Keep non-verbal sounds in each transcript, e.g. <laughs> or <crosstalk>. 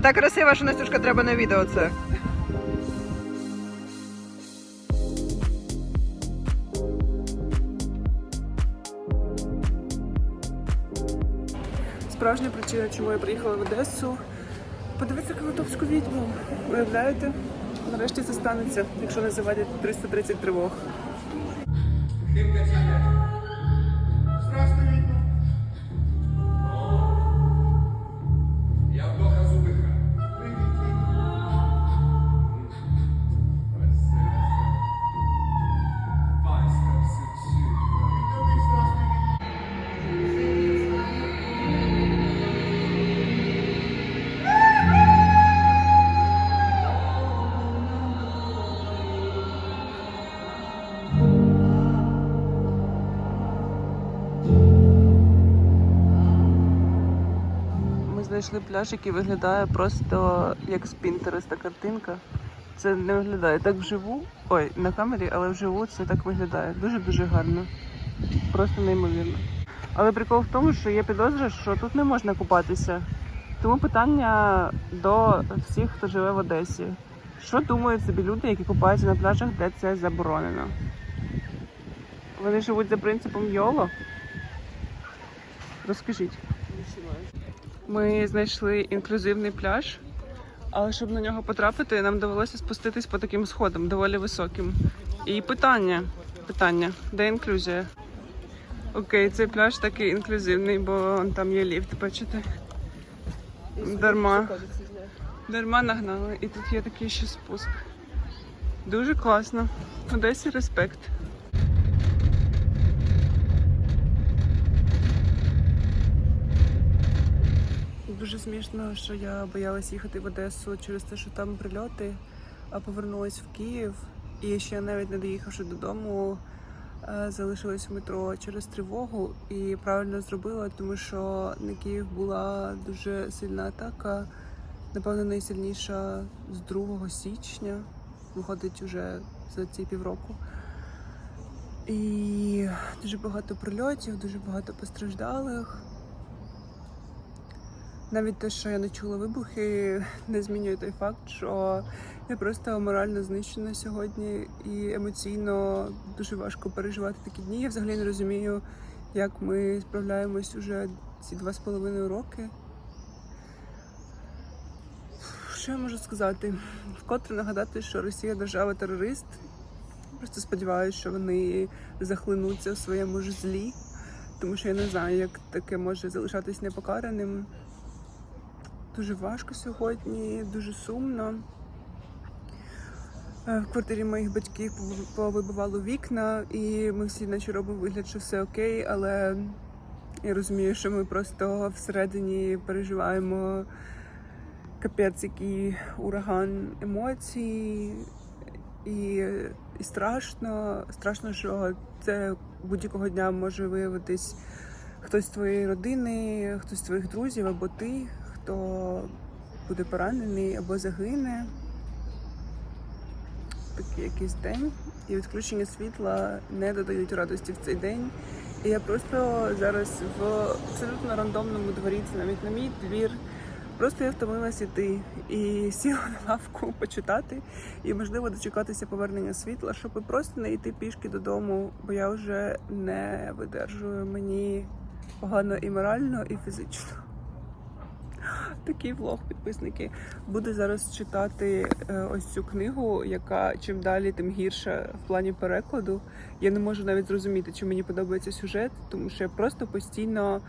А так красиво, що Настюшка треба на відео це. Справжня причина, чому я приїхала в Одесу. Подивитися Конотопську відьму. Уявляєте? Нарешті це станеться, якщо не завадять 330 тривог. Знайшли пляж, який виглядає просто як з Пінтереста картинка. Це не виглядає так вживу. Ой, на камері, але вживу це так виглядає. Дуже-дуже гарно. Просто неймовірно. Але прикол в тому, що є підозра, що тут не можна купатися. Тому питання до всіх, хто живе в Одесі. Що думають собі люди, які купаються на пляжах, де це заборонено? Вони живуть за принципом Йоло? Розкажіть. Ми знайшли інклюзивний пляж, але щоб на нього потрапити, нам довелося спуститись по таким сходам, доволі високим. І питання, питання, де інклюзія? Окей, цей пляж такий інклюзивний, бо там є ліфт, бачите? Дарма. Дарма нагнали. І тут є такий ще спуск. Дуже класно. Одесі респект. Дуже смішно, що я боялась їхати в Одесу через те, що там прильоти, а повернулась в Київ. І ще навіть не доїхавши додому, е, залишилась в метро через тривогу і правильно зробила, тому що на Київ була дуже сильна атака. Напевно, найсильніша з 2 січня. Виходить уже за ці півроку. І дуже багато прильотів, дуже багато постраждалих. Навіть те, що я не чула вибухи, не змінює той факт, що я просто морально знищена сьогодні і емоційно дуже важко переживати такі дні. Я взагалі не розумію, як ми справляємось уже ці два з половиною роки. Що я можу сказати? Вкотре нагадати, що Росія держава-терорист. Просто сподіваюся, що вони захлинуться у своєму ж злі, тому що я не знаю, як таке може залишатись непокараним. Дуже важко сьогодні, дуже сумно. Е, В квартирі моїх батьків повибивало вікна, і ми всі наче робимо вигляд, що все окей, але я розумію, що ми просто всередині переживаємо капець, який ураган емоцій. І, і страшно, страшно, що це будь-якого дня може виявитись хтось з твоєї родини, хтось з твоїх друзів або ти, хто буде поранений або загине. Такий якийсь день. І відключення світла не додають радості в цей день. І я просто зараз в абсолютно рандомному дворі, це навіть на мій двір. Просто я втомилась іти і сіла на лавку почитати і, можливо, дочекатися повернення світла, щоб просто не йти пішки додому, бо я вже не видержую мені погано і морально, і фізично. Такий влог, підписники. Буду зараз читати е, ось цю книгу, яка чим далі, тим гірше в плані перекладу. Я не можу навіть зрозуміти, чи мені подобається сюжет, тому що я просто постійно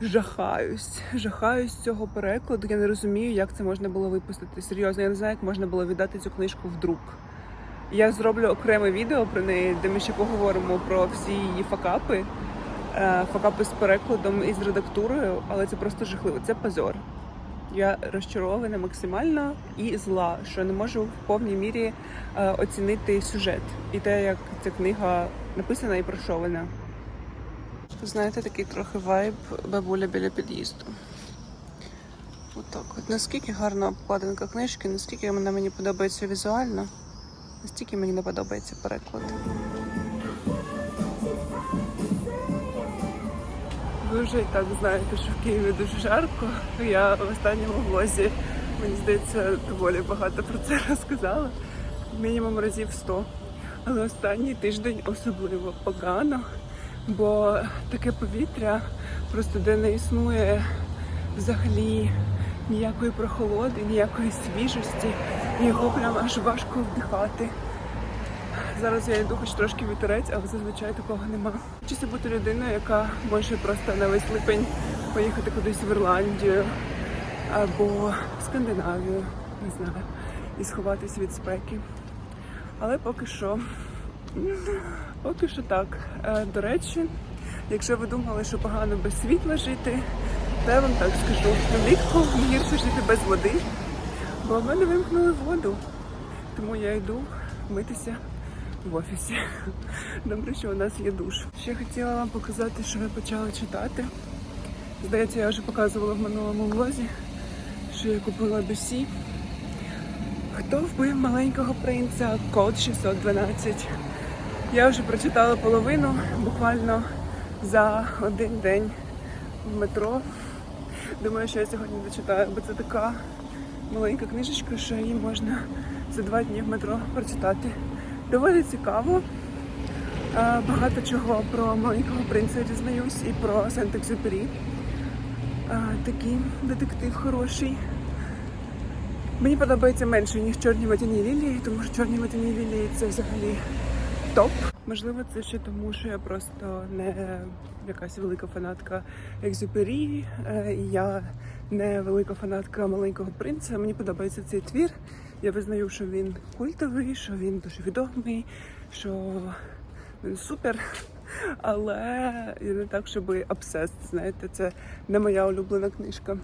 жахаюсь. Жахаюсь цього перекладу. Я не розумію, як це можна було випустити. Серйозно, я не знаю, як можна було віддати цю книжку в друк. Я зроблю окреме відео про неї, де ми ще поговоримо про всі її факапи, е, факапи з перекладом і з редактурою, але це просто жахливо. Це позор. Я розчарована максимально і зла, що не можу в повній мірі е, оцінити сюжет і те, як ця книга написана і про що. Знаєте, такий трохи вайб бабуля біля під'їзду. Отак. От наскільки гарна обкладинка книжки, наскільки вона мені подобається візуально, настільки мені не подобається переклад. І так знаєте, що в Києві дуже жарко. Я в останньому влозі, мені здається, доволі багато про це <laughs> розказала. Мінімум разів 100. Але останній тиждень особливо погано, бо таке повітря просто де не існує взагалі ніякої прохолоди, ніякої свіжості, його прям аж важко вдихати. Зараз я йду хоч трошки вітерець, але зазвичай такого нема. Хочеться бути людиною, яка може просто на весь липень поїхати кудись в Ірландію або в Скандинавію, не знаю, і сховатись від спеки. Але поки що, поки що так. Е, До речі, якщо ви думали, що погано без світла жити, то я вам так скажу. Влітку гірше жити без води, бо в мене вимкнули воду. Тому я йду митися в офісі. <laughs> Добре, що у нас є душ. Ще хотіла вам показати, що я почала читати. Здається, я вже показувала в минулому влозі, що я купила Дусі. Хто вбив маленького принца? Код 612. Я вже прочитала половину буквально за один день в метро. Думаю, що я сьогодні дочитаю, бо це така маленька книжечка, що її можна за два дні в метро прочитати. Доволі цікаво. Е, Багато чого про маленького принца дізнаюсь і про Сент-Екзюпері. Е, Такий детектив хороший. Мені подобається менше, ніж чорні водяні лілії, тому що чорні водяні лілії це взагалі топ. Можливо, це ще тому, що я просто не якась велика фанатка Екзюпері, е, я не велика фанатка маленького принца. Мені подобається цей твір. Я визнаю, що він культовий, що він дуже відомий, що він супер. Але я не так, щоб обсес, знаєте, це не моя улюблена книжка.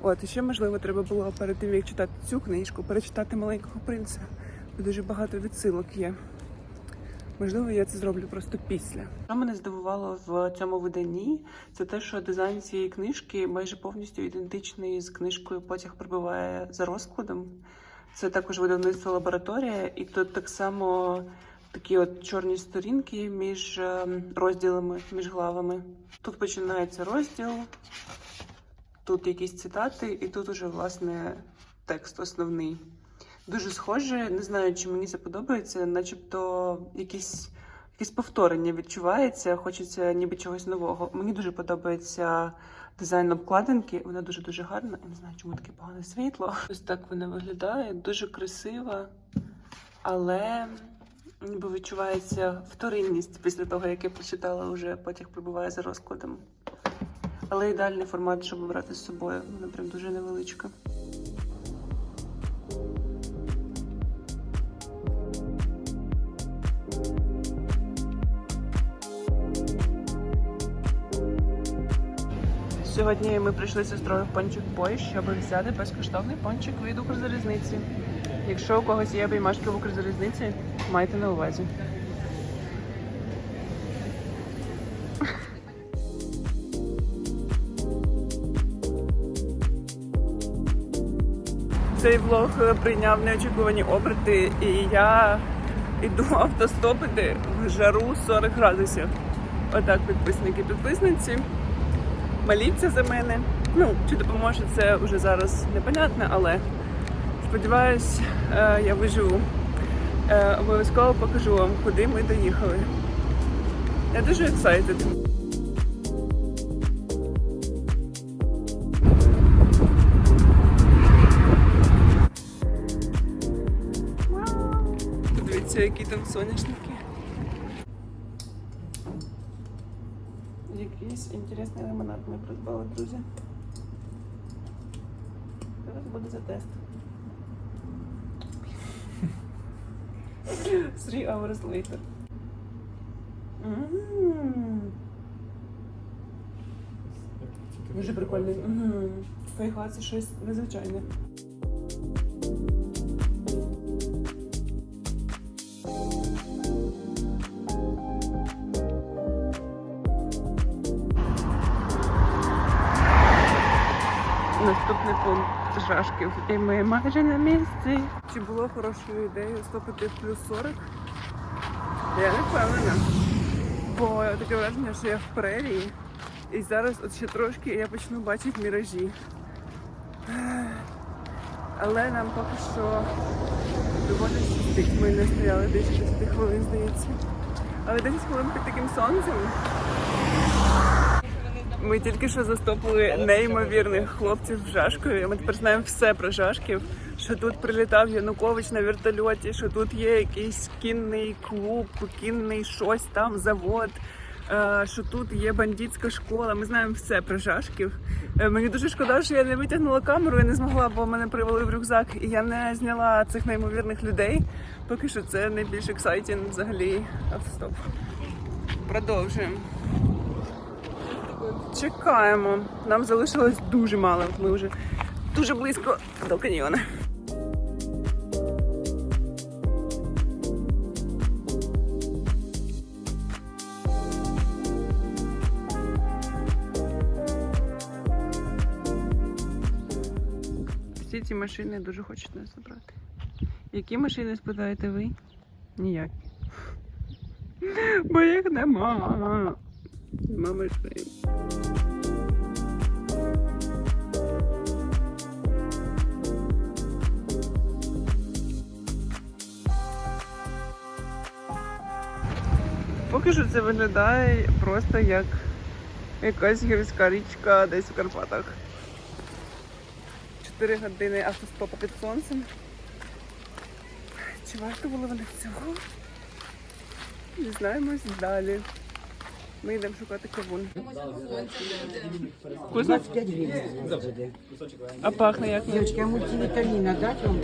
От, і ще можливо треба було перед тим, як читати цю книжку, перечитати маленького принца. Бо Дуже багато відсилок є. Можливо, я це зроблю просто після. Що мене здивувало в цьому виданні, це те, що дизайн цієї книжки майже повністю ідентичний з книжкою Потяг прибуває за розкладом. Це також видавництво лабораторія, і тут так само такі от чорні сторінки між ем, розділами, між главами. Тут починається розділ, тут якісь цитати, і тут уже власне текст основний. Дуже схоже, не знаю, чи мені це подобається, начебто якісь, якесь повторення відчувається, хочеться ніби чогось нового. Мені дуже подобається дизайн обкладинки, вона дуже-дуже гарна. Я не знаю, чому таке погане світло. Ось так вона виглядає, дуже красива, але ніби відчувається вторинність після того, як я прочитала вже потяг прибуває за розкладом. Але ідеальний формат, щоб брати з собою. Вона прям дуже невеличка. Сьогодні ми прийшли з сестрою в пончик бой, щоб взяти безкоштовний пончик від Укрзалізниці. Якщо у когось є обіймашки в Укрзалізниці, майте на увазі. Цей влог прийняв неочікувані оберти, і я йду <laughs> автостопити в жару 40 градусів. Отак, підписники, підписниці. Моліться за мене. Ну, чи допоможе це вже зараз непонятно, але сподіваюсь, е, я виживу. Е, Обов'язково покажу вам, куди ми доїхали. Я дуже excited. Подивіться, які там соняшники. Якийсь інтересний лимонад ми придбали, друзі. Зараз буде за тест. <laughs> Three hours later. Дуже прикольний. Мгм. Це щось незвичайне. Наступний І ми майже на місці. Чи було хорошою ідеєю стопити в плюс 40? Я не впевнена. Бо таке враження, що я в прерії. І зараз от ще трошки я почну бачити міражі. Але нам поки що доводиться щастить. Ми не стояли 10 хвилин, здається. Але 10 хвилин під таким сонцем. Ми тільки що застопили неймовірних хлопців жашкою. Ми тепер знаємо все про жашків. Що тут прилітав Янукович на вертольоті, що тут є якийсь кінний клуб, кінний щось там, завод. е, Що тут є бандитська школа. Ми знаємо все про жашків. Е, Мені дуже шкода, що я не витягнула камеру, я не змогла, бо мене привалив рюкзак, і я не зняла цих неймовірних людей. Поки що це найбільш ексайтінг взагалі автостоп. Продовжуємо. Чекаємо. Нам залишилось дуже мало. Ми вже дуже близько до каньйона. Всі ці машини дуже хочуть нас забрати. Які машини спитаєте ви? Ніякі. Бо їх нема. Нема машин. Поки що це виглядає просто як якась гірська річка десь в Карпатах. Чотири години автостопу під сонцем. Чи варто було вони цього? Дізнаємось далі. Ми йдемо шукати кавун. Вкусно? 25 гривень. А пахне як? Девочки, а мультивитамина дать вам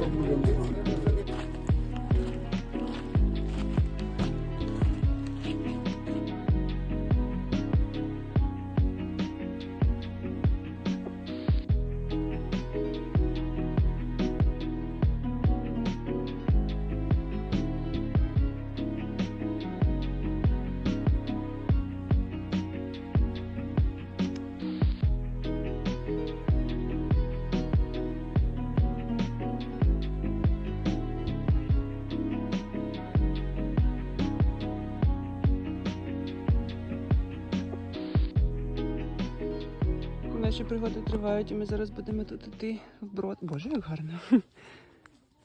тривають, і ми зараз будемо тут іти в брод. Боже, як гарно. <laughs>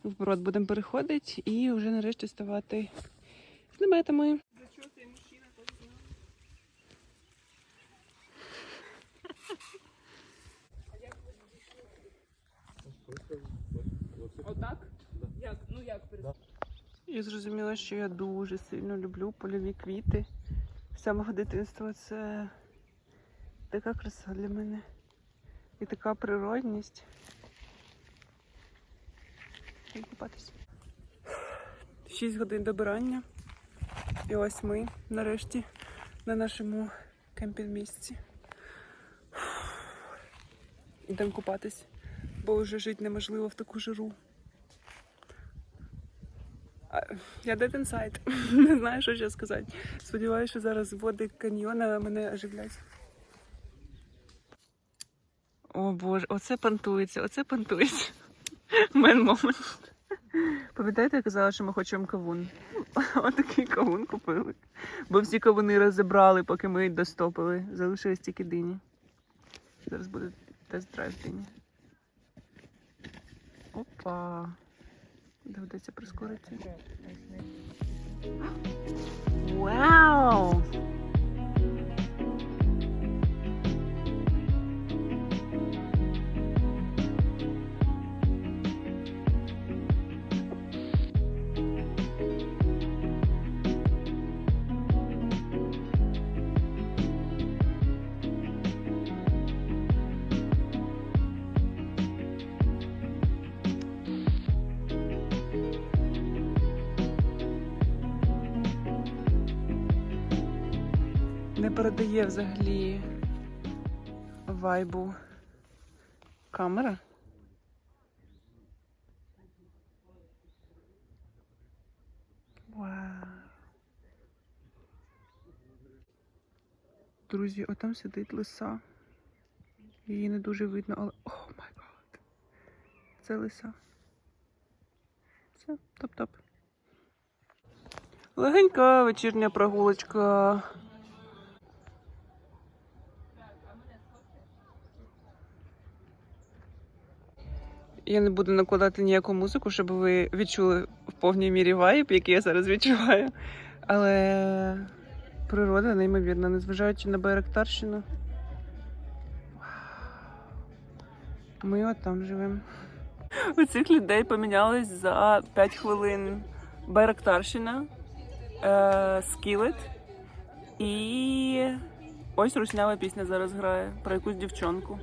В брод будемо переходити і вже нарешті ставати з наметами. Отак? Як? Ну як Я зрозуміла, що я дуже сильно люблю польові квіти. З самого дитинства це така краса для мене. І така природність. 6 годин добирання. І ось ми нарешті на нашому кемпінг-місці. Йдемо купатись, бо вже жити неможливо в таку жару. Я dead <laughs> inside. Не знаю, що ще сказати. Сподіваюся, що зараз води каньйона мене оживлять. О боже, оце пантується, оце пантується. <laughs> Мен момент. Пам'ятаєте, я казала, що ми хочемо кавун? <laughs> Отакий кавун купили. Бо всі кавуни розібрали, поки ми достопили. Залишились тільки дині. Зараз буде тест-драйв дині. Опа. Доведеться прискорити. <gasps> Вау! Не передає взагалі вайбу камера. Вау. Друзі, отам сидить лиса. Її не дуже видно, але. О май гад. це лиса. Все, топ-топ. Легенька вечірня прогулочка. Я не буду накладати ніяку музику, щоб ви відчули в повній мірі вайб, який я зараз відчуваю. Але природа неймовірна, незважаючи на Байрактарщину. Ми от там живемо. У цих людей помінялись за 5 хвилин Байрактарщина, е, Скілет і ось руснява пісня зараз грає про якусь дівчонку.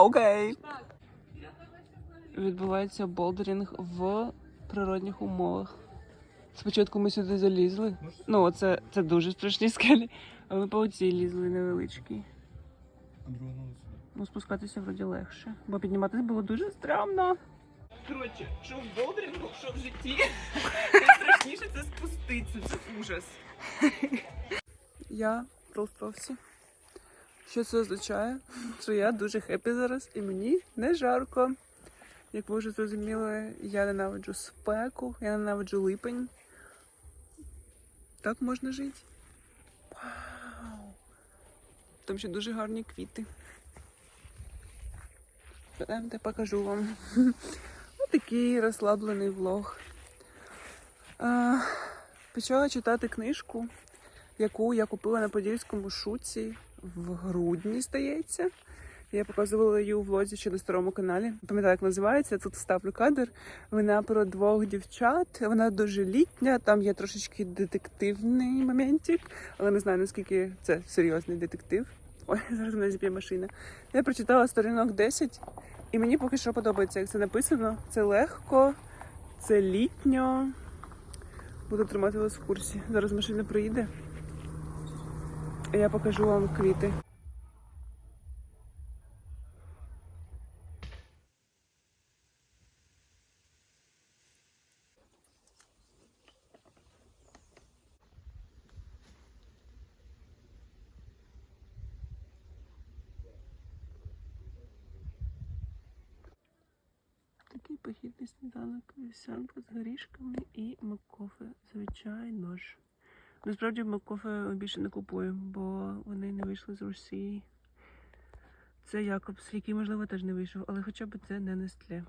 Окей. Відбувається болдерінг в природних умовах. Спочатку ми сюди залізли. Ну, це, це дуже страшні скелі. А ми по оцій лізли невеличкі. Ну, спускатися вроді легше. Бо підніматися було дуже стрьомно. Коротше, що в болдерінгу, що в житті. <laughs> Найстрашніше це спуститися, це ужас. Я в Ростовсі. Що це означає? Що я дуже хеппі зараз і мені не жарко. Як ви вже зрозуміли, я ненавиджу спеку, я ненавиджу липень. Так можна жити. Вау! Там ще дуже гарні квіти. Пойдемте, покажу вам. <laughs> Ось такий розслаблений влог. Почала читати книжку, яку я купила на Подільському шуці в грудні, здається. Я показувала її у влозі ще на старому каналі. Пам'ятаю, як називається. Тут вставлю кадр. Вона про двох дівчат. Вона дуже літня. Там є трошечки детективний моментик, але не знаю наскільки це серйозний детектив. Ой, <laughs> зараз мене зіб'є машина. Я прочитала сторінок 10, і мені поки що подобається, як це написано. Це легко, це літньо. Буду тримати вас в курсі. Зараз машина приїде. Я покажу вам квіти. Похідний сніданок, вівсянка з горішками і маккофе, звичайно ж. Насправді маккофе більше не купую, бо вони не вийшли з Росії. Це Якобс, який, можливо, теж не вийшов, але хоча б це не Нестле.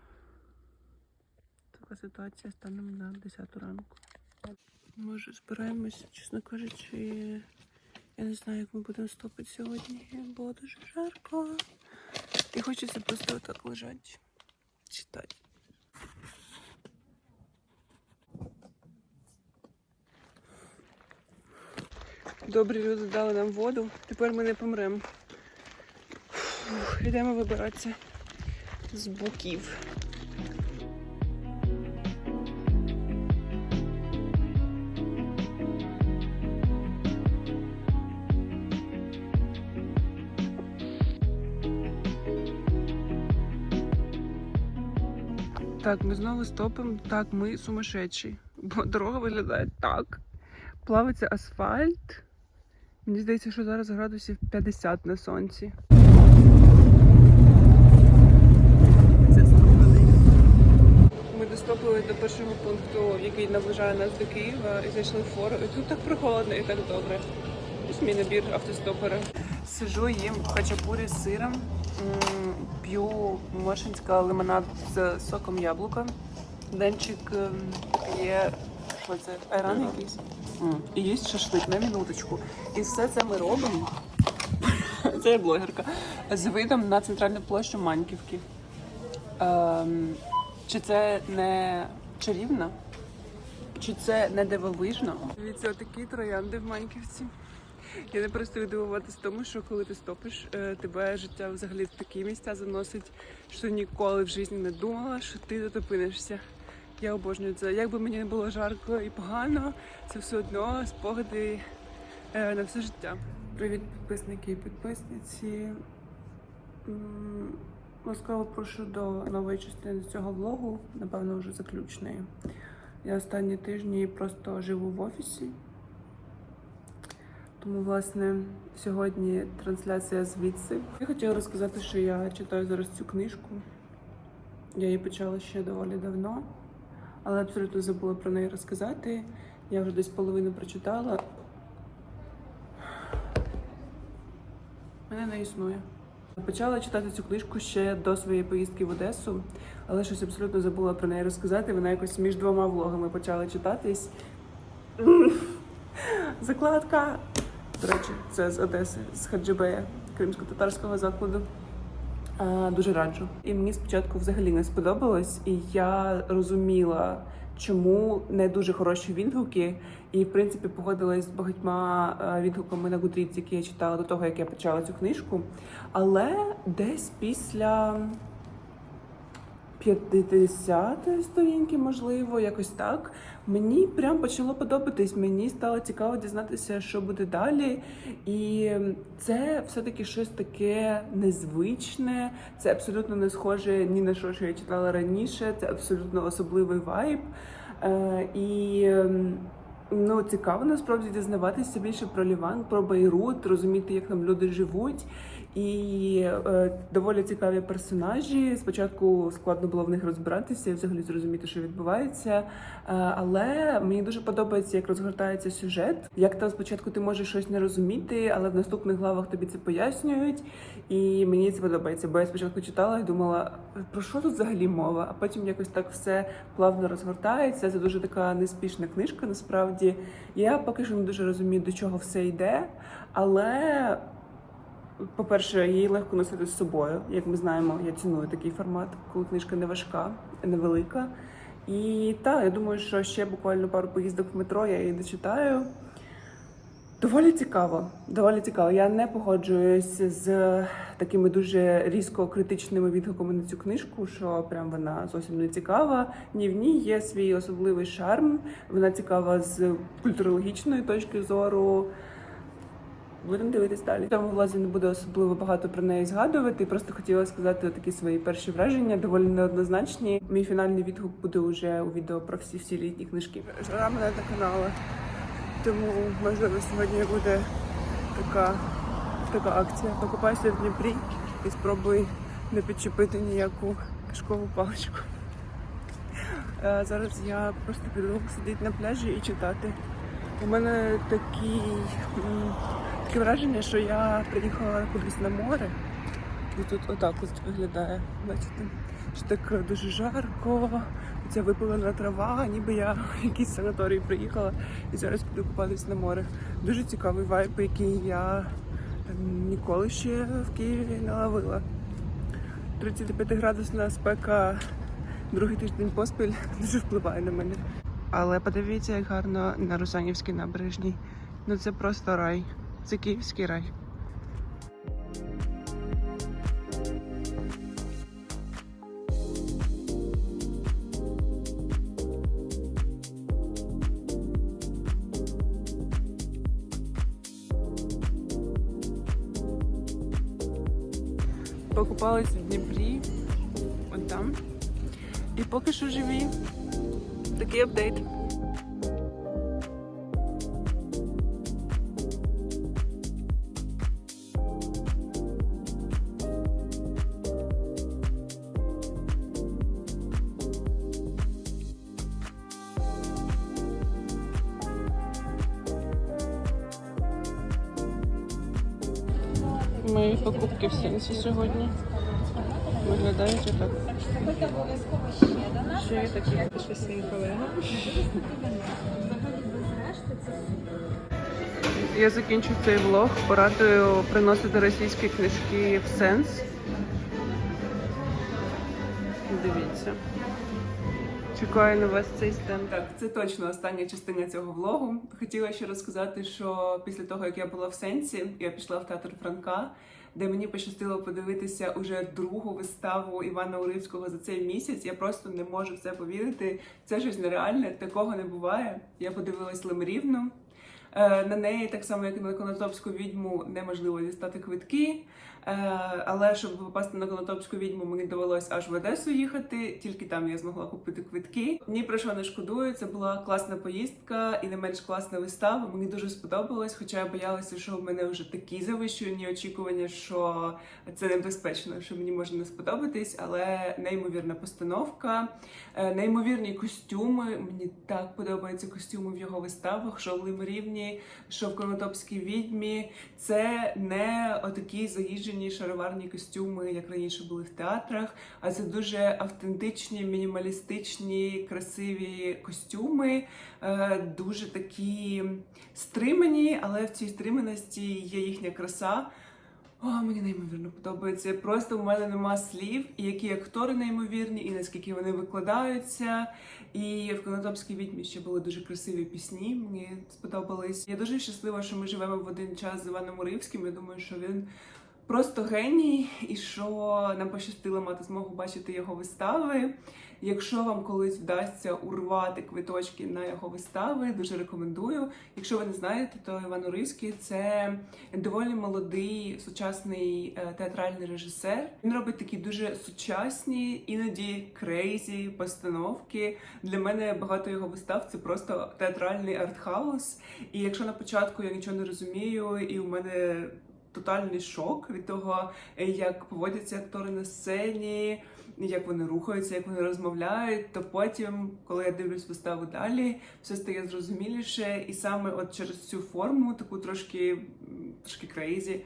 Така ситуація станом на 10 ранку. Ми вже збираємось, чесно кажучи, я не знаю, як ми будемо стопити сьогодні, бо дуже жарко. І хочеться просто отак лежати читати. Добрі люди дали нам воду. Тепер ми не помремо. Йдемо вибиратися з боків. Так, ми знову стопимо. Так, ми сумасшедші. Бо дорога виглядає так. Плавиться асфальт. Мені здається, що зараз градусів 50 на сонці. Ми достопили до першого пункту, який наближає нас до Києва, і зайшли в фору. І тут так прохолодно і так добре. Ось мій набір автостопера. Сижу, їм хачапурі з сиром, п'ю моршинська лимонад з соком яблука. Денчик ем, є що це, айран якийсь. І є шашлик на минуточку. І все це ми робимо. <laughs> Це я блогерка. З видом на центральну площу Маньківки. Ем, чи це не чарівно? Чи це не дивовижно? Дивіться, такі троянди в Маньківці. Я не перестаю дивуватися тому, що коли ти стопиш, е, тебе життя взагалі в такі місця заносить, що ніколи в житті не думала, що ти тут опинишся. Я обожнюю це. Як мені не було жарко і погано, це все одно спогади е, на все життя. Привіт, підписники і підписниці. Ласкаво прошу до нової частини цього влогу, напевно, вже заключної. Я останні тижні просто живу в офісі. Тому, власне, сьогодні трансляція звідси. Я хотіла розказати, що я читаю зараз цю книжку. Я її почала ще доволі давно, але абсолютно забула про неї розказати. Я вже десь половину прочитала. Мене не існує. Почала читати цю книжку ще до своєї поїздки в Одесу, але щось абсолютно забула про неї розказати. Вона якось між двома влогами почала читатись. Закладка. До речі, це з Одеси, з Хаджибея, кримсько-татарського закладу. Е, Дуже раджу. І мені спочатку взагалі не сподобалось, і я розуміла, чому не дуже хороші відгуки. І в принципі погодилась з багатьма е, відгуками на Goodreads, які я читала до того, як я почала цю книжку. Але десь після 50 сторінки, можливо, якось так. Мені прям почало подобатись. Мені стало цікаво дізнатися, що буде далі. І це все-таки щось таке незвичне. Це абсолютно не схоже ні на що, що я читала раніше. Це абсолютно особливий вайб. Е, і ем, ну, цікаво насправді дізнаватися більше про Ліван, про Бейрут, розуміти, як там люди живуть. І е, доволі цікаві персонажі. Спочатку складно було в них розбиратися і взагалі зрозуміти, що відбувається. Е, але мені дуже подобається, як розгортається сюжет. Як там спочатку ти можеш щось не розуміти, але в наступних главах тобі це пояснюють. І мені це подобається. Бо я спочатку читала і думала, про що тут взагалі мова? А потім якось так все плавно розгортається. Це дуже така неспішна книжка. Насправді я поки що не дуже розумію, до чого все йде, але. По-перше, її легко носити з собою. Як ми знаємо, я ціную такий формат, коли книжка не важка, невелика. І так, я думаю, що ще буквально пару поїздок в метро я її дочитаю. Доволі цікаво. Доволі цікаво. Я не погоджуюсь з такими дуже різко критичними відгуками на цю книжку, що прям вона зовсім не цікава. Ні, в ній є свій особливий шарм. Вона цікава з культурологічної точки зору. Будемо дивитись далі. В цьому влазі не буду особливо багато про неї згадувати. Просто хотіла сказати такі свої перші враження, доволі неоднозначні. Мій фінальний відгук буде вже у відео про всі всі літні книжки. Жара мене на каналу. Тому можливо сьогодні буде така, така акція. Покупайся в Дніпрі і спробуй не підчепити ніяку кишкову паличку. Е, Зараз я просто піду сидіти на пляжі і читати. У мене такий, таке враження, що я приїхала кудись на море. І тут отак ось виглядає, бачите, що так дуже жарко, ця випалена трава, ніби я <laughs> в якийсь санаторій приїхала і зараз піду купатись на море. Дуже цікавий вайб, який я ем, ніколи ще в Києві не ловила. 35-градусна спека другий тиждень поспіль <laughs> дуже впливає на мене. Але подивіться, як гарно на Русанівській набережній. Ну це просто рай. Це київський рай. Покупались в Дніпрі, от там. І поки що живі. Такий апдейт. Сенсі сьогодні виглядають отак. Ще є такі щасливі колеги. Я закінчу цей влог порадою приносити російські книжки в сенс. Дивіться. Чекаю на вас цей стенд. Так, це точно остання частина цього влогу. Хотіла ще розказати, що після того, як я була в сенсі, я пішла в театр Франка, де мені пощастило подивитися уже другу виставу Івана Уривського за цей місяць. Я просто не можу в це повірити. Це щось нереальне, такого не буває. Я подивилась Лемрівну. Е, На неї, так само як і на Конотопську відьму, неможливо дістати квитки. Е, але щоб попасти на Конотопську відьму, мені довелось аж в Одесу їхати. Тільки там я змогла купити квитки. Ні про що не шкодую. Це була класна поїздка і не менш класна вистава. Мені дуже сподобалось, хоча я боялася, що в мене вже такі завищені очікування, що це небезпечно, що мені може не сподобатись, але неймовірна постановка, е, неймовірні костюми. Мені так подобаються костюми в його виставах, що в Лимрівні, що в Конотопській відьмі. Це не отакі заїжджені шароварні костюми, як раніше були в театрах, а це дуже автентичні, мінімалістичні, красиві костюми, е, дуже такі стримані, але в цій стриманості є їхня краса. О, мені неймовірно подобається. Просто в мене нема слів, і які актори неймовірні, і наскільки вони викладаються. І в Конотопській відьмі ще були дуже красиві пісні. Мені сподобались. Я дуже щаслива, що ми живемо в один час з Іваном Уривським. Я думаю, що він просто геній, і що нам пощастило мати змогу бачити його вистави. Якщо вам колись вдасться урвати квиточки на його вистави, дуже рекомендую. Якщо ви не знаєте, то Іван Уриський це доволі молодий сучасний е, театральний режисер. Він робить такі дуже сучасні, іноді крейзі постановки. Для мене багато його вистав це просто театральний артхаус. І якщо на початку я нічого не розумію, і у мене тотальний шок від того, е, як поводяться актори на сцені, як вони рухаються, як вони розмовляють, то потім, коли я дивлюсь виставу далі, все стає зрозуміліше, і саме от через цю форму, таку трошки, трошки крейзі,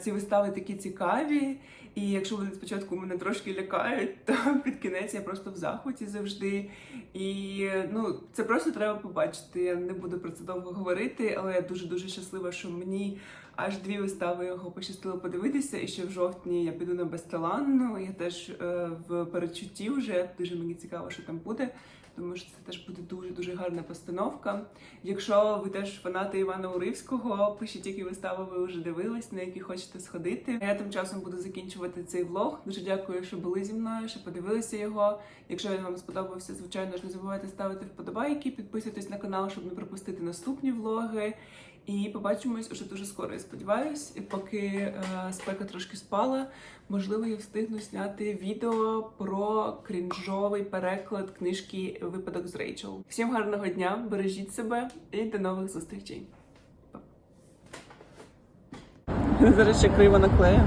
ці вистави такі цікаві. І якщо вони спочатку мене трошки лякають, <laughs> то під кінець я просто в захваті завжди. І ну, це просто треба побачити. Я не буду про це довго говорити, але я дуже дуже щаслива, що мені аж дві вистави його пощастило подивитися. І ще в жовтні я піду на Бесталанну. Я теж е, в передчутті вже дуже мені цікаво, що там буде. Тому що це теж буде дуже дуже гарна постановка. Якщо ви теж фанати Івана Уривського, пишіть, які вистави ви вже дивились, на які хочете сходити. Я тим часом буду закінчувати цей влог. Дуже дякую, що були зі мною, що подивилися його. Якщо він вам сподобався, звичайно ж не забувайте ставити вподобайки, підписуйтесь на канал, щоб не пропустити наступні влоги. І побачимось уже дуже скоро. Я сподіваюсь, і поки е, спека трошки спала, можливо, я встигну зняти відео про крінжовий переклад книжки Випадок з Рейчел. Всім гарного дня, бережіть себе і до нових зустрічей. Зараз ще криво наклею.